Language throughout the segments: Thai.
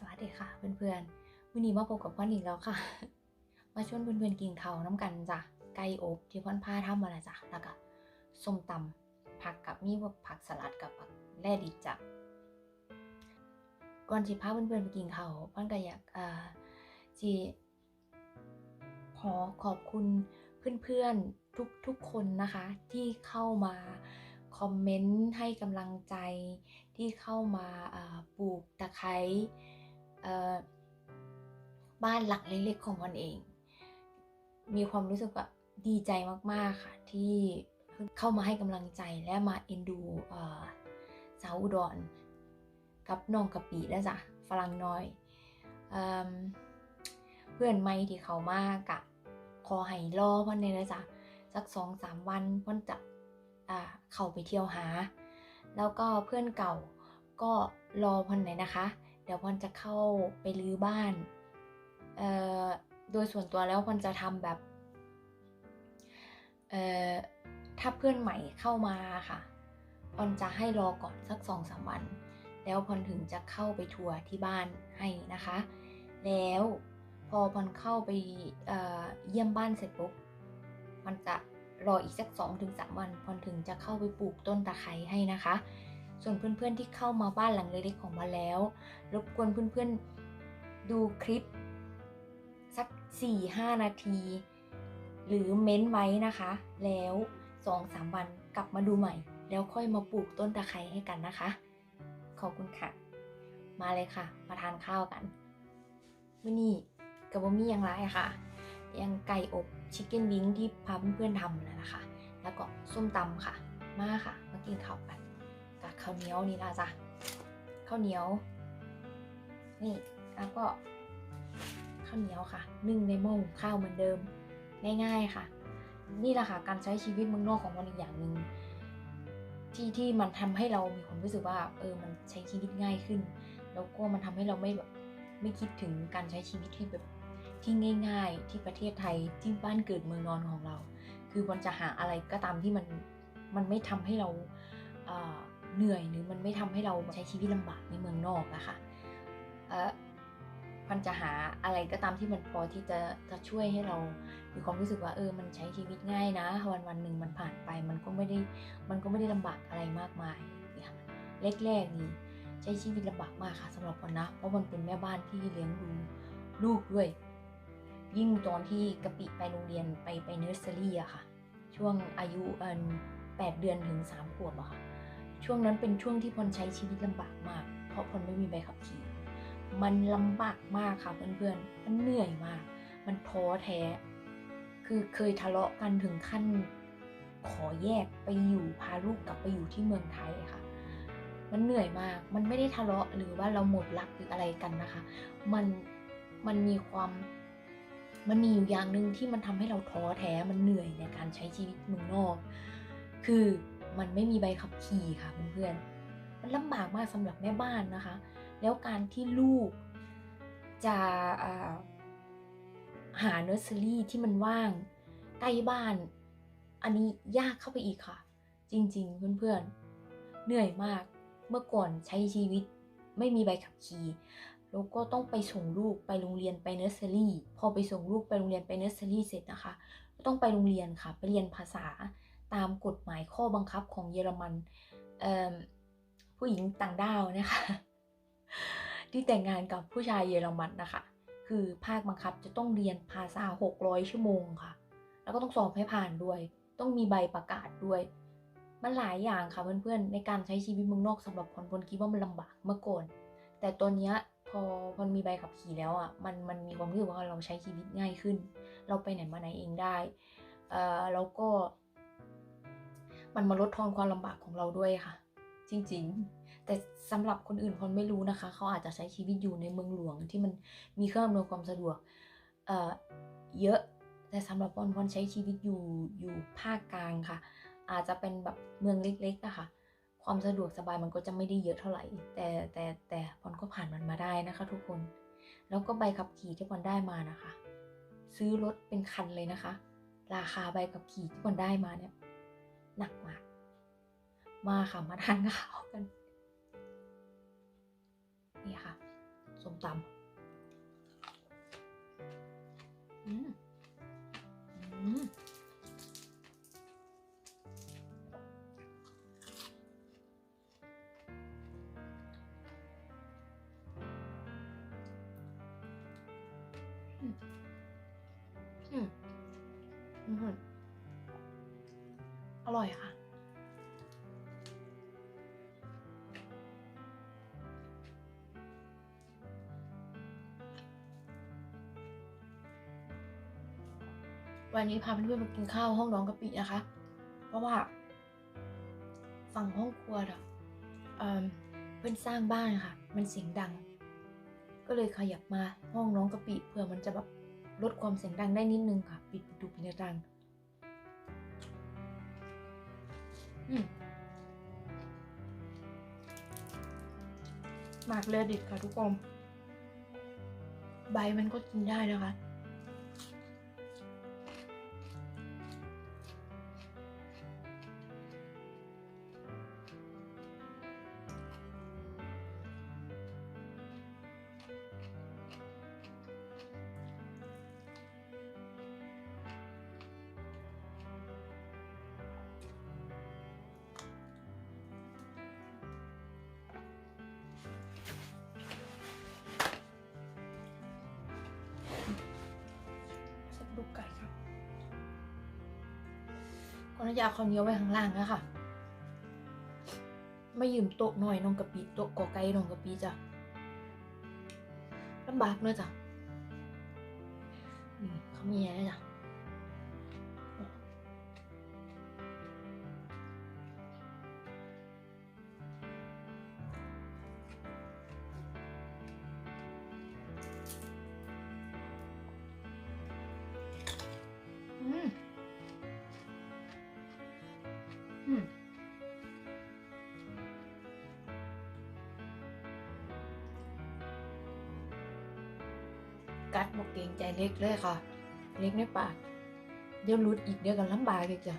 สวัสดีค่ะเพื่อนๆวันนี้มาพบกับพ่อนอีกแล้วค่ะ มาชวนเพื่อนๆกินข้าวน้ำกันจ้ะไก่อบที่พ่อนผ้าทำมาและจ้ะแล้วก็ส้มตำผักกับมีว่าผักสลัดกับผักแร่ดิบจ้ะก่อนที่พาเพื่อนๆไปกินข้าวพ่อนก็อยากอ่าจีขอขอบคุณเพื่อนๆทุกทุกคนนะคะที่เข้ามาคอมเมนต์ให้กำลังใจที่เข้ามาปลูกตะไคร้ บ้านหลังเล็กๆของมันเอง มีความรู้สึกว่าดีใจมากๆค่ะ ที่เข้ามาให้กำลังใจและมาเอ็นดูสาวอุดรกับน้องกะปิและจ้ะฝรั่งน้อยเอเพื่อนไม่ที่เขามากกะขอให้รอวันนี้นะจ๊ะสักสองสามวันเพ่นจะเข้าไปเที่ยวหา แล้วก็เพื่อนเก่าก็รอพอนไหนนะคะ เดี๋ยวพอนจะเข้าไปรื้อบ้าน เอ่อ โดยส่วนตัวแล้วพอนจะทำแบบ เอ่อ ถ้าเพื่อนใหม่เข้ามาค่ะพอนจะให้รอก่อนสักสองสามวัน แล้วพอนถึงจะเข้าไปทัวร์ที่บ้านให้นะคะ แล้วพอพอนเข้าไปเอ่อเยี่ยมบ้านเสร็จปุ๊บพอนจะรออีกสัก2อถึงสวันพอนถึงจะเข้าไปปลูกต้นตะไคร้ให้นะคะ ส่วนเพื่อนๆที่เข้ามาบ้านหลังเล็กๆของมาแล้ว รบกวนเพื่อนๆดูคลิป สัก 4-5 นาที หรือเม้นไว้นะคะ แล้ว 2-3 วันกลับมาดูใหม่ แล้วค่อยมาปลูกต้นตะไคร้ให้กันนะคะ ขอบคุณค่ะ มาเลยค่ะ มาทานข้าวกันมื่อนี้กับบะมี่ยังไรค่ะ ยังไก่อบชิคเก้นวิ้งที่พาเพื่อนๆทำนั่นแหละค่ะ แล้วก็ส้มตำค่ะ มาค่ะ มากินข้าวกัน กับข้าวเหนียวนี่ละจ้ะข้าวเหนียว นี่แล้วก็ข้าวเหนียวค่ะนึ่งในหม้อหุงข้าวเหมือนเดิมง่ายๆค่ะ นี่แหละค่ะการใช้ชีวิตเมืองนอกของมันอีกอย่างหนึ่งที่ที่มันทำให้เรามีความรู้สึกว่า เออมันใช้ชีวิตง่ายขึ้น แล้วก็มันทำให้เราไม่แบบไม่คิดถึงการใช้ชีวิตที่แบบที่ง่าย ๆ ที่ประเทศไทยที่บ้านเกิดเมืองนอนของเรา คือมันจะหาอะไรก็ตามที่มันมันไม่ทำให้เราเอ่อ เหนื่อยหรือมันไม่ทำให้เราใช้ชีวิตลำบากในเมืองนอกนะคะเออมันจะหาอะไรก็ตามที่มันพอที่จะจะช่วยให้เรามีความรู้สึกว่าเออ มันใช้ชีวิตง่ายนะวันวันหนึ่งมันผ่านไป มันก็ไม่ได้มันก็ไม่ได้ลำบากอะไรมากมายเนี่ยแรกๆนี่ใช้ชีวิตลำบากมากค่ะสำหรับคนนะ เพราะมันเป็นแม่บ้านที่เลี้ยงดูลูกด้วย ยิ่งตอนที่กะปิไปโรงเรียนไปไปเนอร์เซอรี่อะค่ะ ช่วงอายุเอ่อแปดเดือนถึงสามขวบอะค่ะ ช่วงนั้นเป็นช่วงที่พลใช้ชีวิตลำบากมาก เพราะพลไม่มีใบขับขี่ มันลำบากมากค่ะเพื่อนๆ มันเหนื่อยมาก มันท้อแท้ คือเคยทะเลาะกันถึงขั้นขอแยกไปอยู่พาลูกกลับไปอยู่ที่เมืองไทยค่ะ มันเหนื่อยมาก มันไม่ได้ทะเลาะหรือว่าเราหมดรักหรืออะไรกันนะคะ มัน มันมีความมันมีอยู่อย่างหนึ่งที่มันทำให้เราท้อแท้ มันเหนื่อยในการใช้ชีวิตเมืองนอก คือ มันไม่มีใบขับขี่ค่ะเพื่อนๆมันลำบากมากสำหรับแม่บ้านนะคะ แล้วการที่ลูกจะาหาเนอร์เซอรี่ที่มันว่างใกล้บ้าน อันนี้ยากเข้าไปอีกค่ะ จริงๆ เพื่อนๆ เหนื่อยมากเมื่อก่อนใช้ชีวิตไม่มีใบขับขี่แล้วก็ต้องไปส่งลูกไปโรงเรียนไปเนอร์เซอรี่ พอไปส่งลูกไปโรงเรียนไปเนอร์เซอรี่เสร็จนะคะก็ต้องไปโรงเรียนค่ะ ไปเรียนภาษา ตามกฎหมายข้อบังคับของเยอรมันผู้หญิงต่างด้าวนะคะ ที่แต่งงานกับผู้ชายเยอรมันนะคะ คือภาคบังคับจะต้องเรียนภาษา 600 ชั่วโมงค่ะ แล้วก็ต้องสอบให้ผ่านด้วย ต้องมีใบประกาศด้วย มันหลายอย่างค่ะเพื่อนๆ ในการใช้ชีวิตเมืองนอกสำหรับคนพลคิดว่ามันลำบากเมื่อก่อน แต่ตอนนี้พอมันมีใบขับขี่แล้วอะ มันมันมีความรู้สึกว่าเราใช้ชีวิตง่ายขึ้น เราไปไหนมาไหนเองได้ เอ่อแล้วก็ มันมาลดทอนความลำบากของเราด้วยค่ะ จริงๆ แต่สำหรับคนอื่นพลไม่รู้นะคะ เขาอาจจะใช้ชีวิตอยู่ในเมืองหลวงที่มันมีเครื่องอำนวยความสะดวกเอ่อเยอะแต่สำหรับพลพลใช้ชีวิตอยู่อยู่ภาคกลางค่ะ อาจจะเป็นแบบเมืองเล็กๆนะคะความสะดวกสบายมันก็จะไม่ได้เยอะเท่าไหร่ แต่แต่แต่พลก็ผ่านมันมาได้นะคะ ทุกคน แล้วก็ใบขับขี่ที่พลได้มานะคะ ซื้อรถเป็นคันเลยนะคะ ราคาใบขับขี่ที่พลได้มาเนี่ย หนักมาก มาค่ะมาทานข้าวกัน นี่ค่ะส้มตำอืมอืม อร่อยค่ะ วันนี้พาเพื่อนๆมากินข้าวห้องน้องกะปินะคะ เพราะว่า ฝั่งห้องครัวอะเอิ่มเพื่อนสร้างบ้านค่ะ มันเสียงดัง ก็เลยขยับมาห้องน้องกะปิเพื่อมันจะแบบลดความเสียงดังได้นิดนึงค่ะ ปิดประตูปิดหน้าต่าง หมากเลดิบค่ะทุกคน ใบมันก็กินได้นะคะ น่าจะเอาข้าวเนียวไว้ข้างล่างนะค่ะ ไม่ยืมโต๊ะหน่อยน้องกะปิโต๊ะกอไก่น้องกะปิจ้ะลำบากเนอะจ้ะนี่เขามีอะไรจ้ะ กัดบอกเกรงใจเล็กเลยค่ะ เล็กในปาก เดี๋ยวรุดอีกเดี๋ยวกันลำบากอีกจ้ะ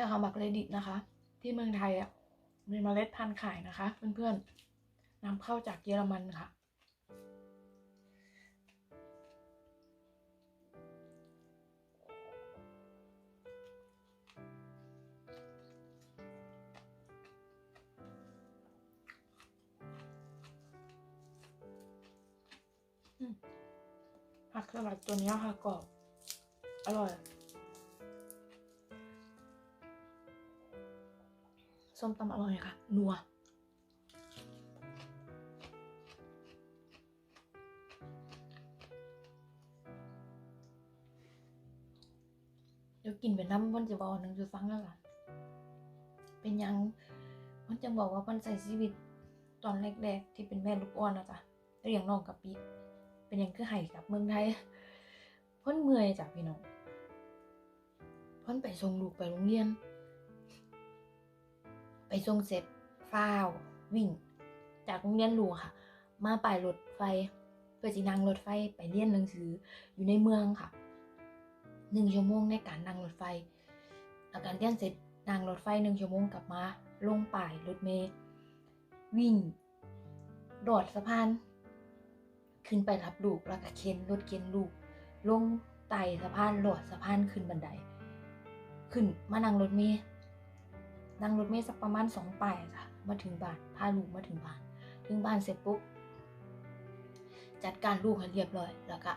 เนี่ยค่ะหมักเลดิตนะคะ ที่เมืองไทยอะมีเมล็ดพันธุ์ขายนะคะ เพื่อนๆนำเข้าจากเยอรมันค่ะอืมผักสลัดตัวนี้ค่ะกรอบ อร่อย ส้มตำอร่อยค่ะ นัว เดี๋ยวกินไปน้ำมันจะบอกหนึ่งจะฟังแล้วล่ะ เป็นยังมันจะบอกว่ามันใส่ชีวิตตอนแรกๆที่เป็นแม่ลูกอ่อนนะจ๊ะเลี้ยงน้องกับปีเป็นยังคือไห่กับเมืองไทยพ้นเมื่อยจ้ะพี่น้องพ้นไปส่งลูกไปโรงเรียน ไปส่งเสร็จฟ้าว วิ่ง จากโรงเรียนหลวงค่ะ มาไปรถไฟ เพื่อจะนั่งรถไฟไปเรียนหนังสืออยู่ในเมืองค่ะหนึ่งชั่วโมงในการนั่งรถไฟอาการเรียนเสร็จนั่งรถไฟหนึ่งชั่วโมงกลับมาลงป่ายรถเมล์วิ่งโดดสะพาน ขึ้นไปรับลูกแล้วก็เข็นรถเข็นลูก ลงไต่สะพานโดดสะพานขึ้นบันได ขึ้นมานั่งรถเมล์ นั่งรถเมล์สักประมาณสองป่ายอะค่ะ มาถึงบ้านพาลูกมาถึงบ้าน ถึงบ้านเสร็จปุ๊บ จัดการลูกให้เรียบร้อย แล้วก็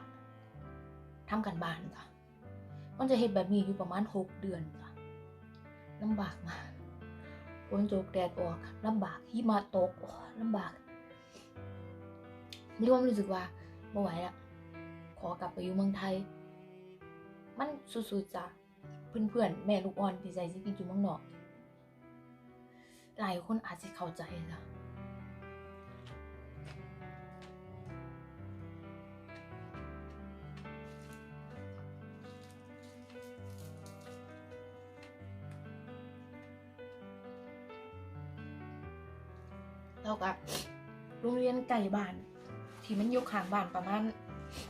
ทำกันบ้านค่ะ มันจะเห็นแบบนี้อยู่ประมาณหกเดือนค่ะลำบากมากฝนตกแดดออกลำบากหิมะตกโอ้ยลำบากมีความรู้สึกว่าไม่ไหวละขอกลับไปอยู่เมืองไทย มันสุดๆจ้ะเพื่อนๆแม่ลูกอ่อนที่ใจชีวิตอยู่เมืองนอก หลายคนอาจจะเข้าใจนะเราก็โรงเรียนไก่บ้าน ที่มันอยู่ข้างบ้านประมาณ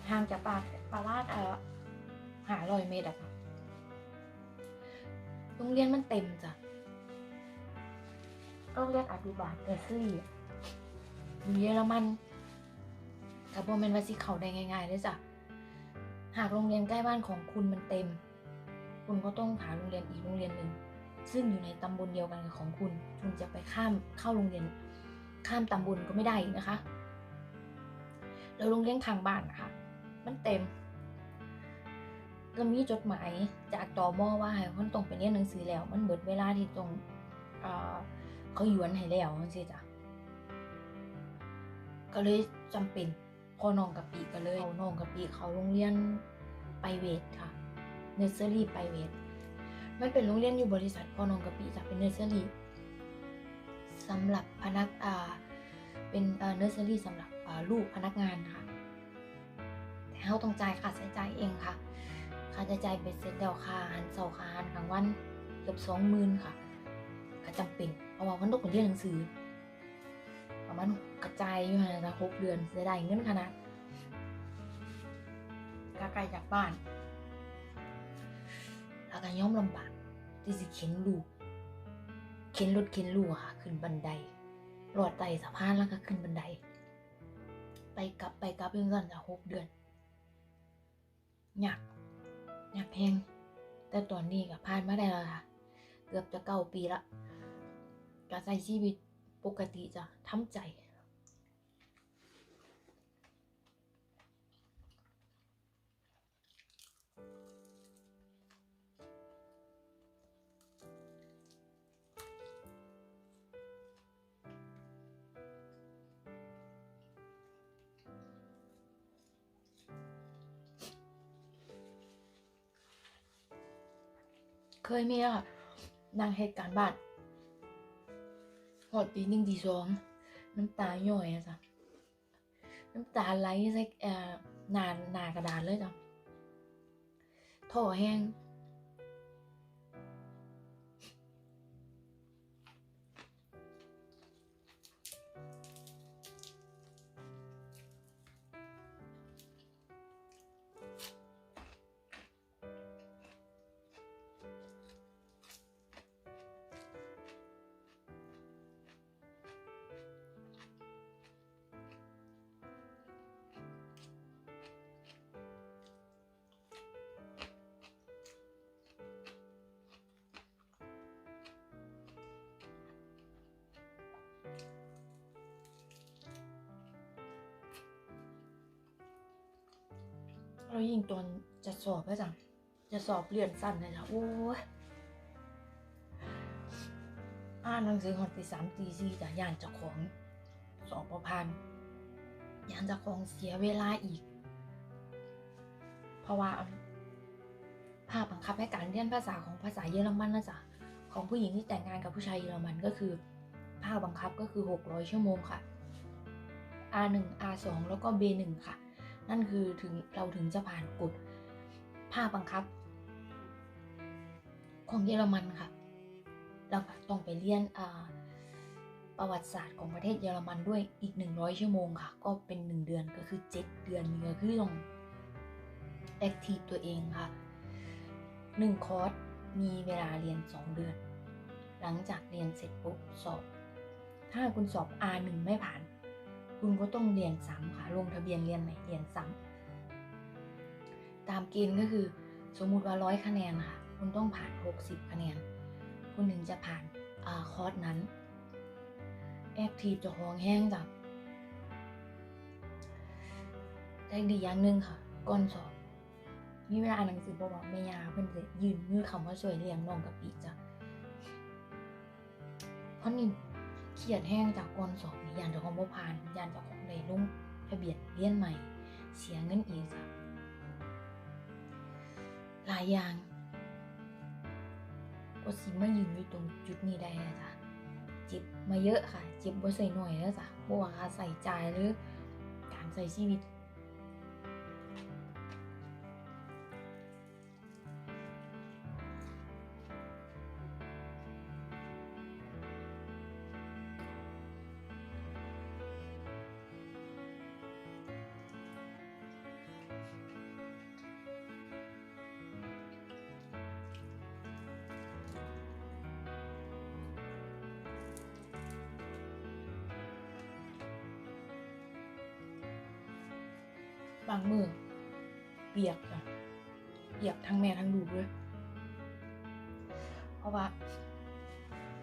ห่างจากป่าป่าลาดเออหาลอยเมตรอะค่ะโรงเรียนมันเต็มจ้ะ โรงเรียนอนุบาลเนอร์เซอรี่อยู่เยอรมันกับโมเมนวาสิเขาได้ง่ายๆเลยจ้ะ หากโรงเรียนใกล้บ้านของคุณมันเต็ม คุณก็ต้องหาโรงเรียนอีกโรงเรียนหนึ่ง ซึ่งอยู่ในตำบลเดียวกันกับของคุณ คุณจะไปข้ามเข้าโรงเรียน ข้ามตำบลก็ไม่ได้อีกนะคะ แล้วโรงเรียนทางบ้านนะคะ มันเต็มแล้วมีจดหมายจากตอมอว่าให้คนตรงไปเรียนหนังสือแล้ว มันเบิดเวลาที่ตรงอ่อ เขาหยวนให้แล้วจังซี่จ้ะก็เลยจำเป็นพอน้องกับปีก็เลยเอาน้องกับปีเขาโรงเรียนไปเวทค่ะเนอร์เซอรี่ไปเวทมันเป็นโรงเรียนอยู่บริษัทพอน้องกับปีจะเป็นเนอร์เซอรี่สำหรับพนักอ่าเป็นเนอร์เซอรี่สำหรับลูกพนักงานค่ะ แต่เขาต้องจ่ายค่าใช้จ่ายเองค่ะ ค่าใช้จ่ายเบ็ดเสร็จแล้วค่าอาหารเสาค่าอาหารกลางวันเกือบสองหมื่นค่ะก็จำเป็น ราะว่ามันต้องไปเรียนหนังสือประมาณกระจายอยู่ในะหกเดือนจะได้เงินขนาดกไกลจากบ้านแล้วก็ย่อมลำบากที่สิเข็นลูกเข็นรถเข็นลูกค่ะขึ้นบันไดรอดไตสะพานแล้วก็ขึ้นบันได ไปกลับไปกลับยังสั่นจะหกเดือนอยากอยากแพงแต่ตอนนี้ก็ผ่านมาได้แล้วค่ะ เกือบจะเก้าปีละ ก็ใช้ชีวิตปกติจ้ะทำใจเคยมีอะนางเหตุการณ์บ้าน หอดปีหนึ่งตีสองน้ำตาย่อยอะจ้ะน้ำตาไหลใส่เอ่อหนานหนากระดานเลยจ้ะท่อแห้ง แล้วยิ่งตอนจะสอบแล้วจ้ะจะสอบเรียนสั้นเลยจ้ะโอ้ยอ่านหนังสือหอดตีสามตีสี่จ้ะยานจ้าของสอบประพันธ์ยานจ้าของเสียเวลาอีก เพราะว่าภาพบังคับให้การเรียนภาษาของภาษาเยอรมันนะจ๊ะของผู้หญิงที่แต่งงานกับผู้ชายเยอรมันก็คือ ภาคบังคับก็คือ 600 ชั่วโมงค่ะ R1 R2 แล้วก็ B1 ค่ะ นั่นคือถึงเราถึงจะผ่านกฎภาคบังคับ ของเยอรมันค่ะ เราต้องไปเรียนประวัติศาสตร์ของประเทศเยอรมันด้วยอีก 100 ชั่วโมงค่ะ ก็เป็น 1 เดือนก็คือ 7 เดือนนี่ก็คือต้องแอคทีฟตัวเองค่ะ 1 คอร์สมีเวลาเรียน 2 เดือน หลังจากเรียนเสร็จปุ๊บสอบ ถ้าคุณสอบ R1 ไม่ผ่าน คุณก็ต้องเรียนซ้ำค่ะ ลงทะเบียนเรียนใหม่เรียนซ้ำตามเกณฑ์ก็คือ สมมุติว่าร้อยคะแนนค่ะ คุณต้องผ่าน 60 คะแนน คุณถึงจะผ่านอคอร์สนั้นแอคทีฟจะห้องแห้งจ้ะได้ดีอย่างหนึ่งค่ะ ก่อนสอบมีเวลาอ่านหนังสือบอกว่าแม่ยาเพิ่นจะยืนมือคำว่าช่วยเลี้ยงน้องกับปีจ้ะเพราะนี่ เครียดแห้งจากก่อนสอบนี่ยานเจ้าของบ่ผ่านยานเจ้าของได้ลงทะเบียนเรียนใหม่ เสียเงินอีกจ้ะหลายอย่างก็สิมายืนอยู่ตรงจุดนี้ได้จ้ะจิบมาเยอะค่ะ จิบบ่ใส่หน่อยแล้วจ้ะบ่ว่าค่าใส่ใจายหรือการใส่ชีวิต บางมือเปียกจ้ะเปียกทั้งแม่ทั้งลูกเลยเพราะว่า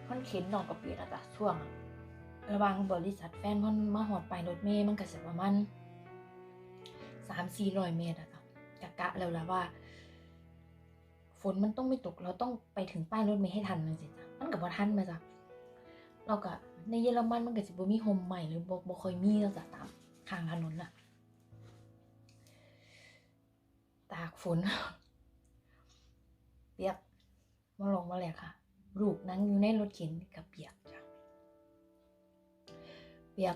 มันเข็นนอนกับเปียกอะจ้ะช่วงระว่างบริษัทแฟนมันมาหอดไปรถเมย์มันก็สิประมาณสามสี่ร้อยเมตรอะจ้ะกะกะแล้วละว่า ฝนมันต้องไม่ตกเราต้องไปถึงป้ายรถเมล์ให้ทันเลยสิจ้ะมันกับว่าทันไหมจ้ะเราก็ในเยอรมันมันก็สิบ่มีโฮมใหม่หรือบ่บ่ค่อยมีแล้วจ้ะตามข้างถนนน่ะ ตากฝนเปียกมาลงมาเลยค่ะ ลูกนั่งอยู่ในรถเข็นกับเปียกจ้ะเปียก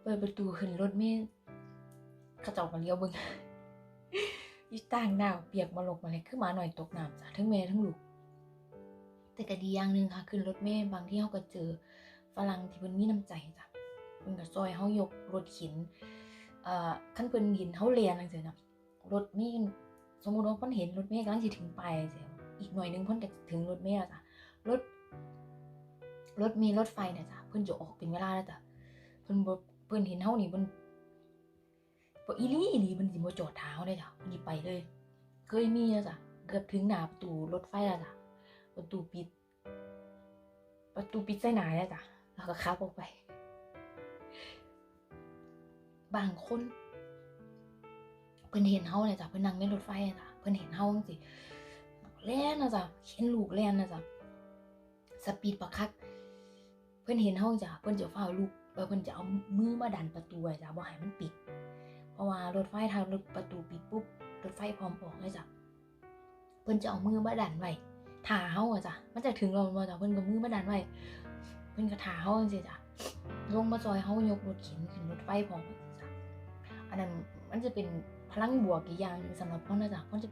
เปิดประตูขึ้นรถเมล์เขาเจ้ามาเลี้ยวบิ่งอีต่างดาวเปียกมาลงมาเลยคือหมาหน่อยตกน้ำจ้ะทั้งแม่ทั้งลูก แต่ก็ดีอย่างหนึ่งค่ะขึ้นรถเมล์บางที่เขาก็เจอฝรั่งที่เพิ่นมีน้ำใจจ้ะเพิ่นก็ซอยเฮายกรถเข็นเอ่อคันเพิ่นห็นเฮาเรียนจังซี่นะ รถเมล์สมมุติว่าเพิ่นเห็นรถเมล์กำลังสิถึงไปลายจังซี่อีกหน่อยหนึงเพิ่นก็ถึงรถเมล์แล้วจ้ะรถรถเมล์รถไฟเนี่ยจ้ะเพิ่นจะออกเป็นเวลาแล้วจ้ะเพิ่นเพิ่นเห็นเฮานี่เพิ่นบ่อีลีอีลีเพิ่นสิบ่จอดเท้าเลยจ้ะเพิ่นสิไปเลย เคยมีแล้วจ้ะเกือบถึงหน้าประตูรถไฟแล้วจ้ะประตูปิด ประตูปิดใส่หนาแล้วจ้ะแล้วก็ขับออกไป บางคน เพิ่นเห็นเฮาเลยจ้ะเพิ่นนั่งในรถไฟอะจ้ะเพิ่นเห็นเฮาจังซี่แล่นนะจ้ะเห็นลูกแล่นนะจ้ะสปีดบักคัก เพิ่นเห็นเฮาจ้ะเพิ่นจะฟ้าลูกเออเพิ่นจะเอามือมาดันประตูจ้ะบ่ให้มันปิด เพราะว่ารถไฟทางรถประตูปิดปุ๊บรถไฟพร้อมออกเลยจ้ะเพิ่นจะเอามือมาดันไว้ถ่าเฮาอะจ้ะมันจะถึงเราบ่จ้ะเพิ่นก็มือมาดันไว้เพิ่นก็ถ่าเฮาจังซี่จ้ะลงมาซอยเฮายกรถเข็นขึ้นรถไฟพร้อมจ้ะอันนั้นมันจะเป็น ลังบวกอีกอย่างหนึงสำหรับเฮานะจ้ะมันจะ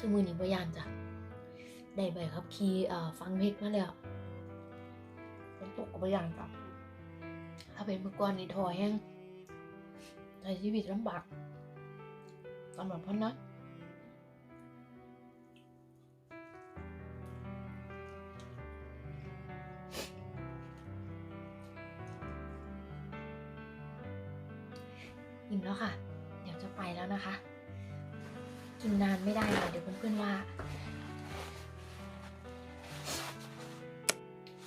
สมือนี้บ่ยานจ้ะ ได้ใบขับขี่เอ่อฟังเพลงมาแล้วฝนตกก็บ่ยานจ้ะ ถ้าเป็นเมื่อก่อนนี่ทอแห้งใช้ชีวิตลำบากสำหรับพ่อนะ อิ่มแล้วค่ะ เดี๋ยวจะไปแล้วนะคะ กินนานไม่ได้เลยเดี๋ยวเพื่อนๆว่า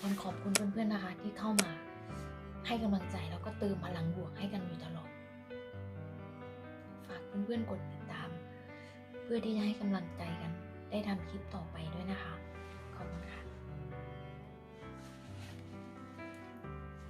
มันขอบคุณเพื่อนๆนะคะ ที่เข้ามาให้กำลังใจแล้วก็เติมพลังบวกให้กันอยู่ตลอด ฝากเพื่อนๆกดติดตาม เพื่อที่จะให้กำลังใจกันได้ทำคลิปต่อไปด้วยนะคะ